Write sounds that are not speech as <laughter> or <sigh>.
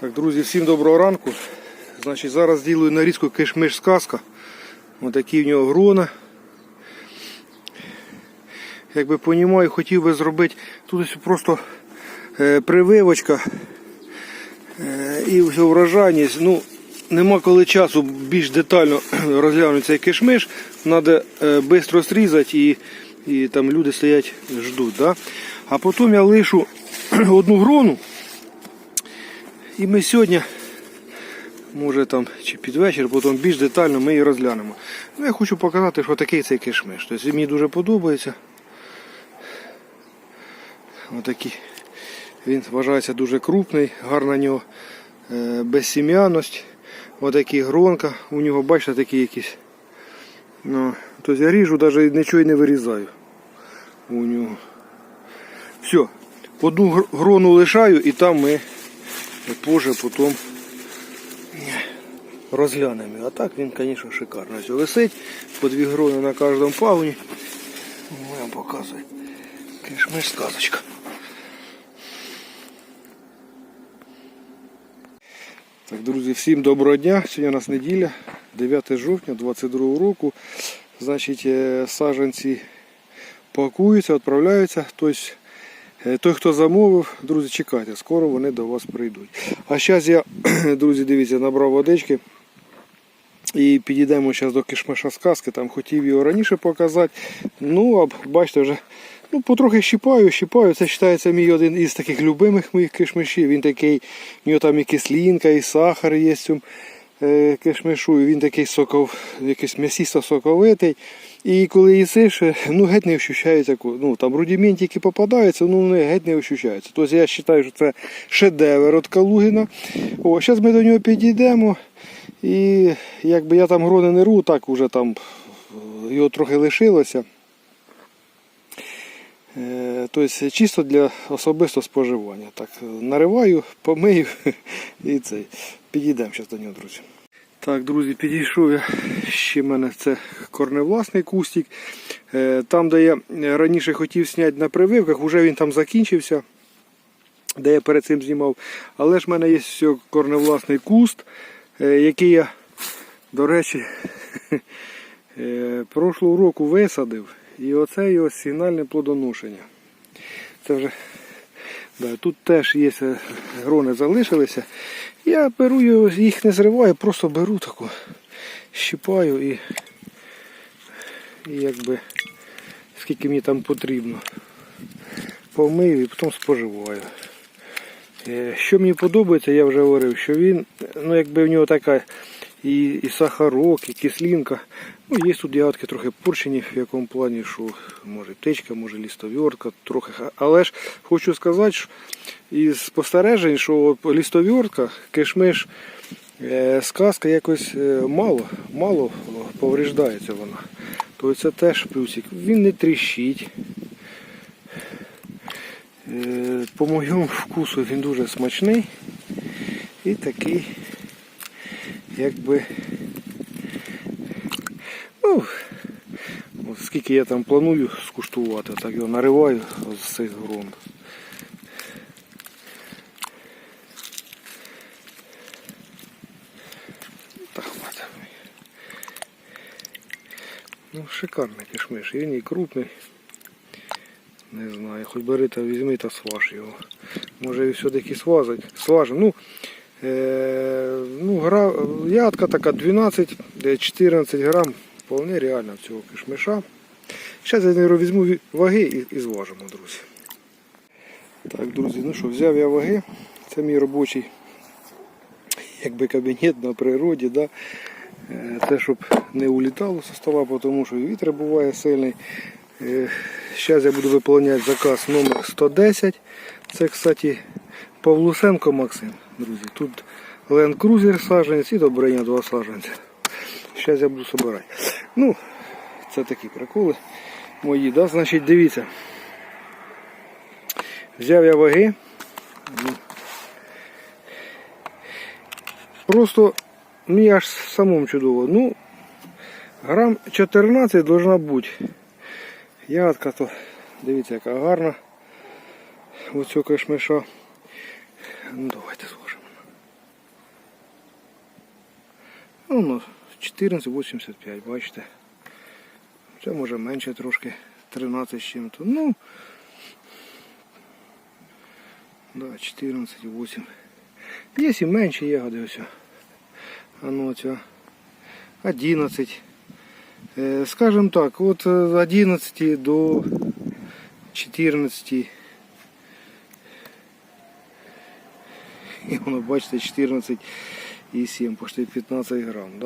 Так, друзі, всім доброго ранку. Значить, зараз ділаю нарізку кишмиш сказка. Ось такі в нього грона. Якби понімаю, хотів би зробити тут ось просто е, прививочка е, і врожайність. Ну, нема коли часу більш детально <clears throat> розглянути цей кишмиш. Треба швидко срізати і, і там люди стоять, ждуть. Да? А потім я лишу <clears throat> одну грону. І ми сьогодні, може там чи під вечір, потім більш детально ми її розглянемо. Ну, я хочу показати, що такий цей кишмиш. Тобто мені дуже подобається. Отакий. Він вважається дуже крупний, гарна в нього е, безсім'яність. Отакі гронка. У нього, бачите, такі якісь. Ну, тобто я ріжу, навіть нічого і не вирізаю. У нього. Все. Одну грону лишаю і там ми позже потім розглянемо. А так він, звісно, шикарно. Все висить, по дві грони на кожному пагоні. Вам показую. Кишмиш сказочка. Так, друзі, всім доброго дня. Сьогодні у нас неділя, 9 жовтня 22 року. Значить, е, саджанці пакуються, відправляються. Тобто, той, хто замовив, друзі, чекайте, скоро вони до вас прийдуть. А зараз я, <clears throat> друзі, дивіться, набрав водички. І підійдемо зараз до кишмиша сказки. Там хотів його раніше показати. Ну, а бачите, вже ну, потрохи щіпаю, щіпаю. Це вважається мій один із таких любимих моїх кишмишів. Він такий, в нього там і кислинка, і сахар є е, кишмишу. І він такий соков, якийсь м'ясісто соковитий. І коли їсиш, е, ну геть не ощущається, ну там рудиментики попадаються, ну вони геть не ощущаються. Тобто я вважаю, що це шедевр від Калугіна. О, зараз ми до нього підійдемо. І якби я там грони не ру, так уже там е, його трохи лишилося. Тобто чисто для особистого споживання. Так, е, нариваю, помию <laughs> і цей. Підійдемо зараз до нього, друзі. Так, друзі, підійшов я. Ще в мене це корневласний кустик. Там, де я раніше хотів зняти на прививках, вже він там закінчився, де я перед цим знімав. Але ж в мене є корневласний куст, який я, до речі, <laughs> прошлого року висадив. І оце його сигнальне плодоношення. Це вже да, тут теж є е, грони залишилися. Я беру його, їх не зриваю, просто беру таку, щипаю і, і якби скільки мені там потрібно. Помию і потім споживаю. Е, Що мені подобається, я вже говорив, що він, ну якби в нього така і, і сахарок, і кислинка. Ну, є тут ягодки трохи порчені, в якому плані, що може птичка, може лістовіртка, трохи. Але ж хочу сказати, що із спостережень, що от лістовіртка, кишмиш, е, сказка якось е, мало, мало повреждається вона. То це теж плюсик. Він не тріщить. Е, По моєму вкусу він дуже смачний і такий, якби. Ну, скільки я там планую скуштувати, так його нариваю з цих грон. Ну, шикарний кишмиш. Він і крупний. Не знаю, хоч бери та візьми та сваж його. Може і все-таки свазить. Сважим. Ну, ну, гра, ядка така 12-14 грам. Вполне реально цього кишмиша. Зараз я візьму ваги і, і зважимо, друзі. Так, друзі, ну що, взяв я ваги. Це мій робочий якби кабінет на природі. Да? Е, Це щоб не улітало со стола, тому що вітер буває сильний. Зараз я буду виконувати заказ номер 110. Це, кстати, Павлусенко Максим. Друзі, тут Land Cruiser саджанець і Добриня два саджанця. Зараз я буду збирати. Ну, це такі приколи мої, да? Значить, дивіться. Взяв я ваги. Просто мені аж самому чудово. Ну, грам 14 должна бути. Ягодка то, дивіться, яка гарна. Оцю кишмиша. Ну, давайте зложимо. Воно 14,85, бачите. Це може менше трошки, 13 з чим-то. Ну, да, 14,8. Є і менші ягоди ось. А ну ця 11. Е, Скажем так, от з 11 до 14. І воно, бачите, 14,7, почти 15 грам. Да?